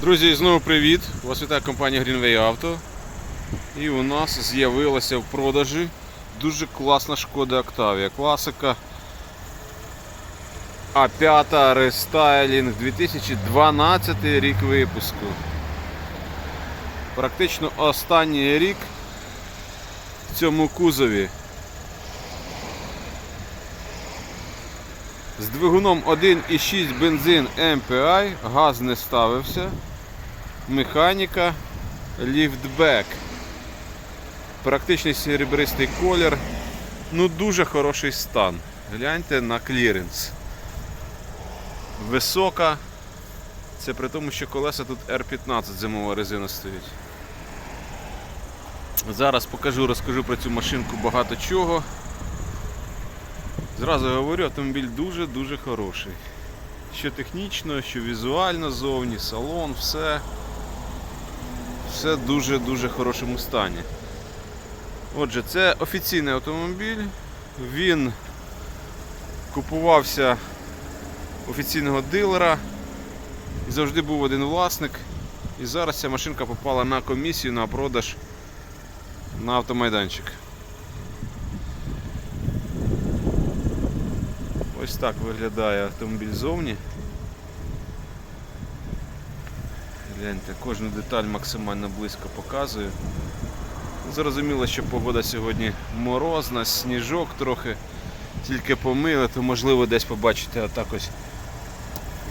Друзі, знову привіт! Вас вітає компанія Greenway Auto. І у нас з'явилася в продажі дуже класна шкода Octavia. Класика А5 рестайлінг 2012 рік випуску. Практично останній рік в цьому кузові. З двигуном 1,6 бензин MPI, газ не ставився. Механіка, ліфтбек. Практичний серебристий колір. Ну дуже хороший стан. Гляньте на кліренс. Висока. Це при тому, що колеса тут R15 зимова резина стоїть. Зараз покажу, розкажу про цю машинку багато чого. Зразу говорю, автомобіль дуже-дуже хороший. Що технічно, що візуально зовні, салон, все. Все дуже-дуже хорошому стані. Отже, це офіційний автомобіль. Він купувався офіційного дилера. І завжди був один власник. І зараз ця машинка попала на комісію на продаж на автомайданчик. Ось так виглядає автомобіль зовні. Гляньте, кожну деталь максимально близько показую. Зрозуміло, що погода сьогодні морозна, сніжок трохи, тільки помили, то можливо десь побачите отак ось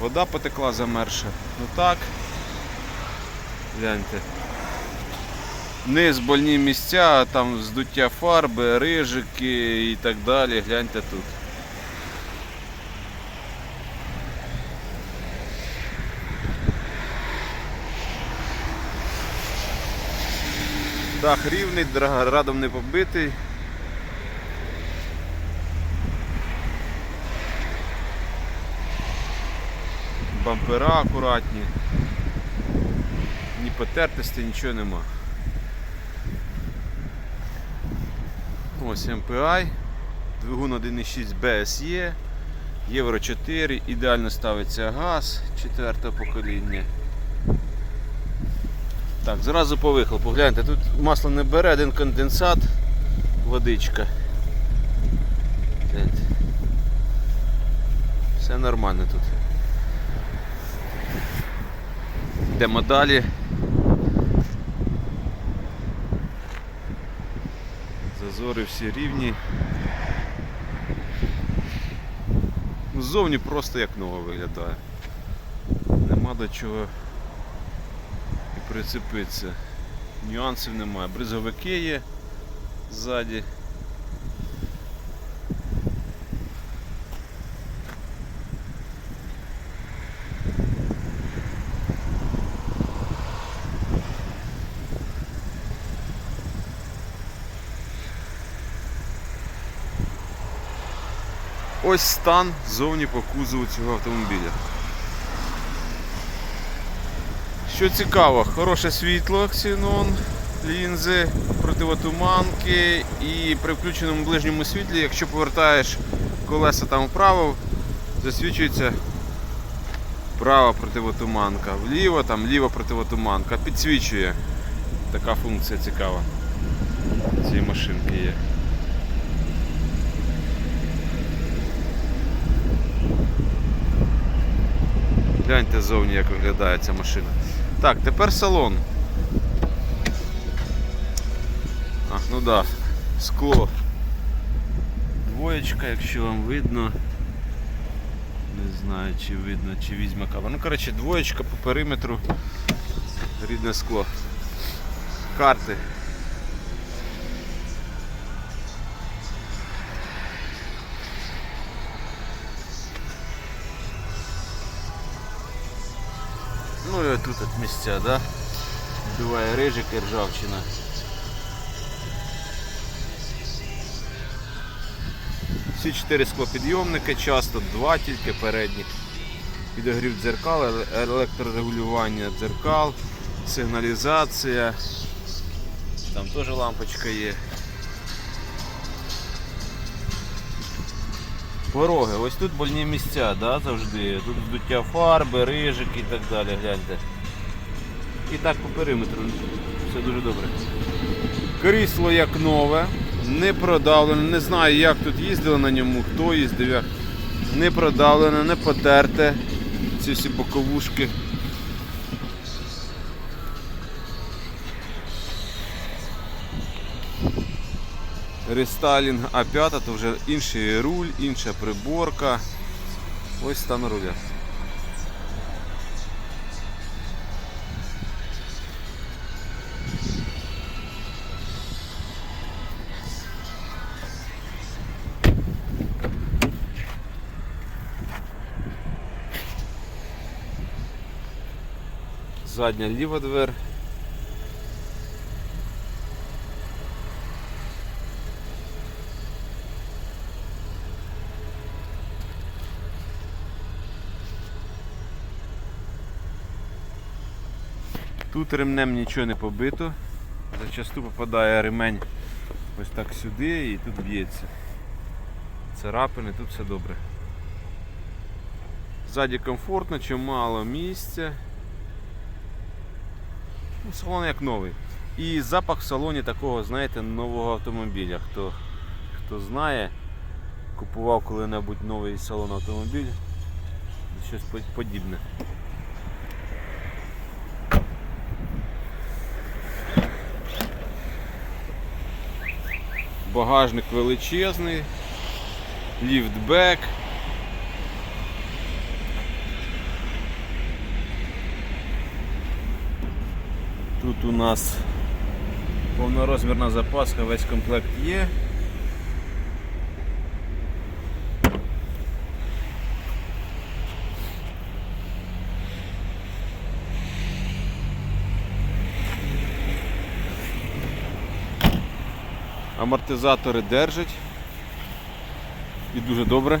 вода потекла замерша. Ну так. Гляньте. Низ больні місця, там здуття фарби, рижики і так далі. Гляньте тут. Дах рівний, радом не побитий. Бампера акуратні. Ні потертості, нічого нема. Ось MPI, двигун 1.6 BSE, Євро 4, ідеально ставиться газ 4 покоління. Так, зразу по вихлопу. Гляньте, тут масло не бере, один конденсат, водичка. Гляньте. Все нормально тут. Йдемо далі. Зазори всі рівні. Ззовні просто як нова виглядає. Нема до чого прицепитися. Нюансів немає. Бризовики є ззаді. Ось стан зовні по кузову цього автомобіля. Що цікаво, хороше світло, ксенон, лінзи, противотуманки і при включеному ближньому світлі, якщо повертаєш колеса там вправо, засвічується права противотуманка, вліво там ліва противотуманка, підсвічує. Така функція цікава. Цієї машинки є. Гляньте ззовні, як виглядає ця машина. Так, тепер салон. А, ну да, скло. Двоєчка, якщо вам видно. Не знаю, чи видно, чи візьме камера. Ну, коротше, двоєчка по периметру. Рідне скло. Карти. Ну і тут от місця, да? Буває рижик і ржавчина. Всі чотири склопідйомники, часто два тільки передніх. Підогрів дзеркал, електрорегулювання дзеркал, сигналізація. Там теж лампочка є. Пороги, ось тут больні місця, да, завжди. Тут здуття фарби, рижики і так далі, гляньте. і так по периметру. Все дуже добре. Крісло як нове, не продавлене. Не знаю, як тут їздили на ньому, хто їздив, як. Не продавлене, не потерте. Ці всі боковушки. Рестайлінг А5, то вже інший руль, інша приборка. Ось стан руля. Задня ліва двер. Тут ремнем нічого не побито. Зачасту попадає ремень ось так сюди і тут б'ється. Царапини, тут все добре. Ззаді комфортно, чимало місця. Ну, салон як новий. І запах в салоні такого, знаєте, нового автомобіля. Хто, хто знає, купував коли-небудь новий салон автомобіль, щось подібне. Багажник величезний, ліфтбек. Тут у нас повнорозмірна запаска, весь комплект є. Амортизатори держать. І дуже добре.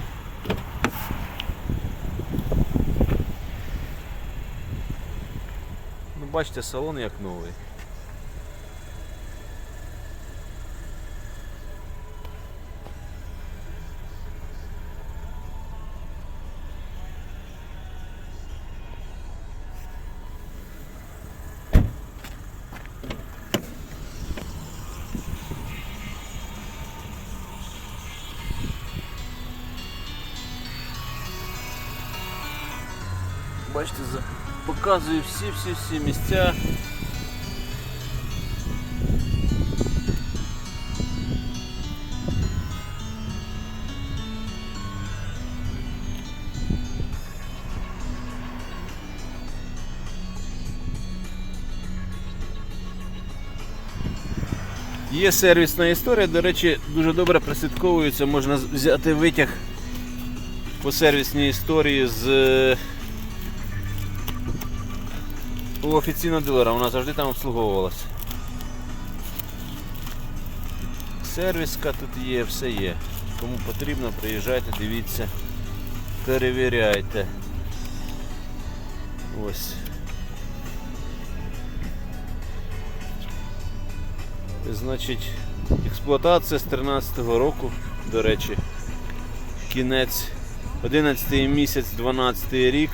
Ну, бачите, салон як новий. Бачите, показую всі-всі-всі місця. Є сервісна історія, до речі, дуже добре прослідковується, можна взяти витяг по сервісній історії з е, у офіційного дилера, вона завжди там обслуговувалася. Сервіска тут є, все є. Кому потрібно, приїжджайте, дивіться, перевіряйте. Ось. Значить, експлуатація з 13-го року, до речі, кінець 11 місяць, 12 рік.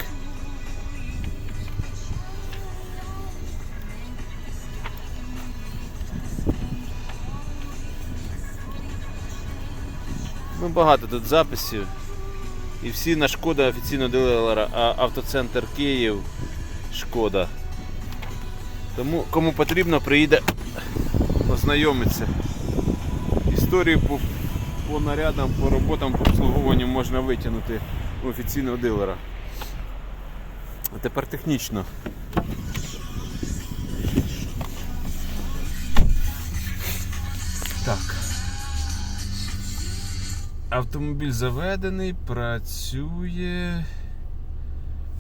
Багато тут записів. І всі на шкода офіційно дилера, а автоцентр Київ шкода. Тому кому потрібно, приїде ознайомитися. Історію по, по нарядам, по роботам, по обслуговуванню можна витягнути у офіційного дилера. А тепер технічно. Автомобіль заведений, працює.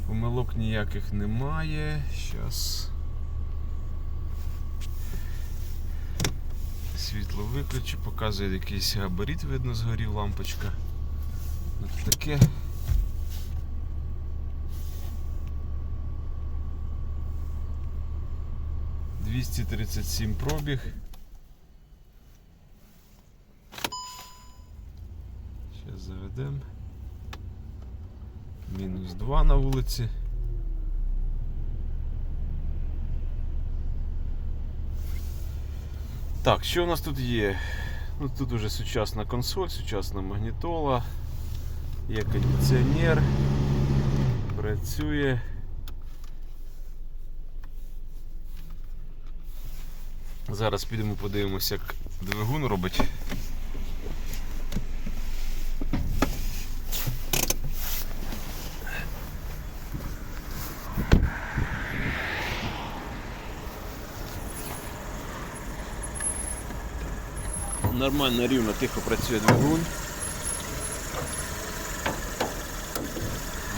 Помилок ніяких немає. Щас. Світло виключу, показує якийсь габарит, видно, згорів лампочка. От таке. Двісті пробіг. заведемо. Мінус 2 на вулиці. Так, що у нас тут є? Ну, Тут уже сучасна консоль, сучасна магнітола, є кондиціонер, працює. Зараз підемо подивимося, як двигун робить. Нормально, рівно, тихо працює двигун.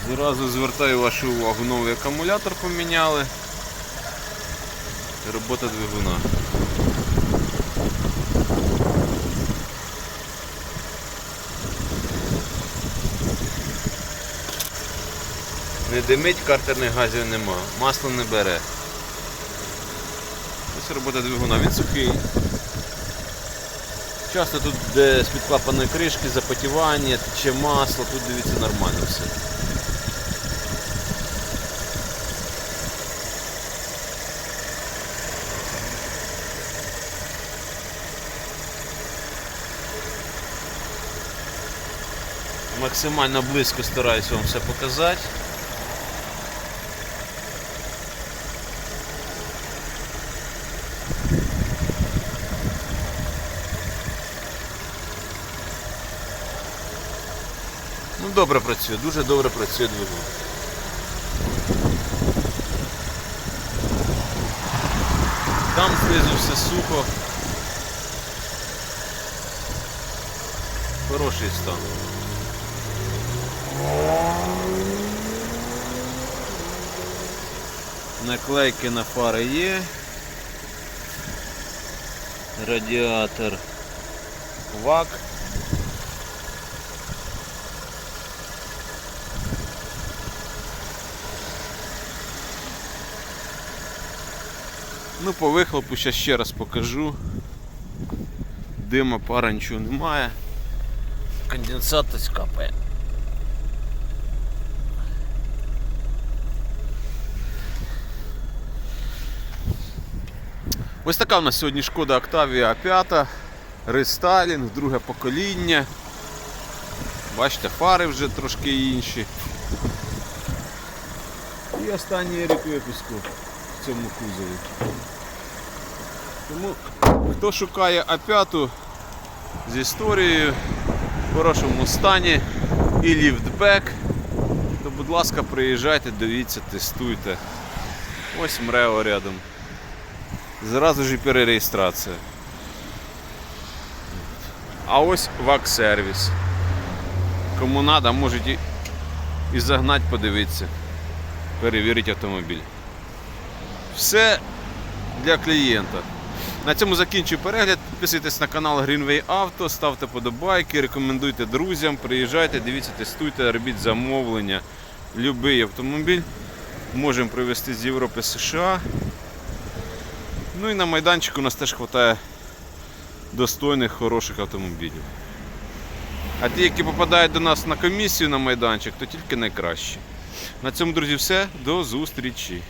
Зразу звертаю вашу увагу, новий акумулятор поміняли. Робота двигуна. Не димить, картерних газів нема, масло не бере. Ось робота двигуна, він сухий. Часто тут, де з-під клапаної кришки, запотівання, тече масло, тут дивіться нормально все. Максимально близько стараюсь вам все показати. Ну добре працює, дуже добре працює двигун. Там знизу все сухо. Хороший стан. Наклейки на фари є. Радіатор ВАК. Ну, по вихлопу ще ще раз покажу. Дима, пара нічого немає. Конденсат ось капає. Ось така у нас сьогодні шкода Octavia 5, рестайлінг, друге покоління. Бачите, фари вже трошки інші. І останній рік випуску цьому кузові. Тому хто шукає А5 з історією в хорошому стані і ліфтбек, то будь ласка приїжджайте, дивіться, тестуйте. Ось МРЕО рядом. Зразу ж і перереєстрація. А ось ВАК-сервіс. Кому треба, можете і загнати, подивитися, перевірити автомобіль. Все для клієнта. На цьому закінчую перегляд. Підписуйтесь на канал Greenway Auto, ставте подобайки, рекомендуйте друзям, приїжджайте, дивіться, тестуйте, робіть замовлення. Любий автомобіль можемо привезти з Європи США. Ну і на майданчику у нас теж вистачає достойних, хороших автомобілів. А ті, які попадають до нас на комісію на майданчик, то тільки найкращі. На цьому, друзі, все. До зустрічі!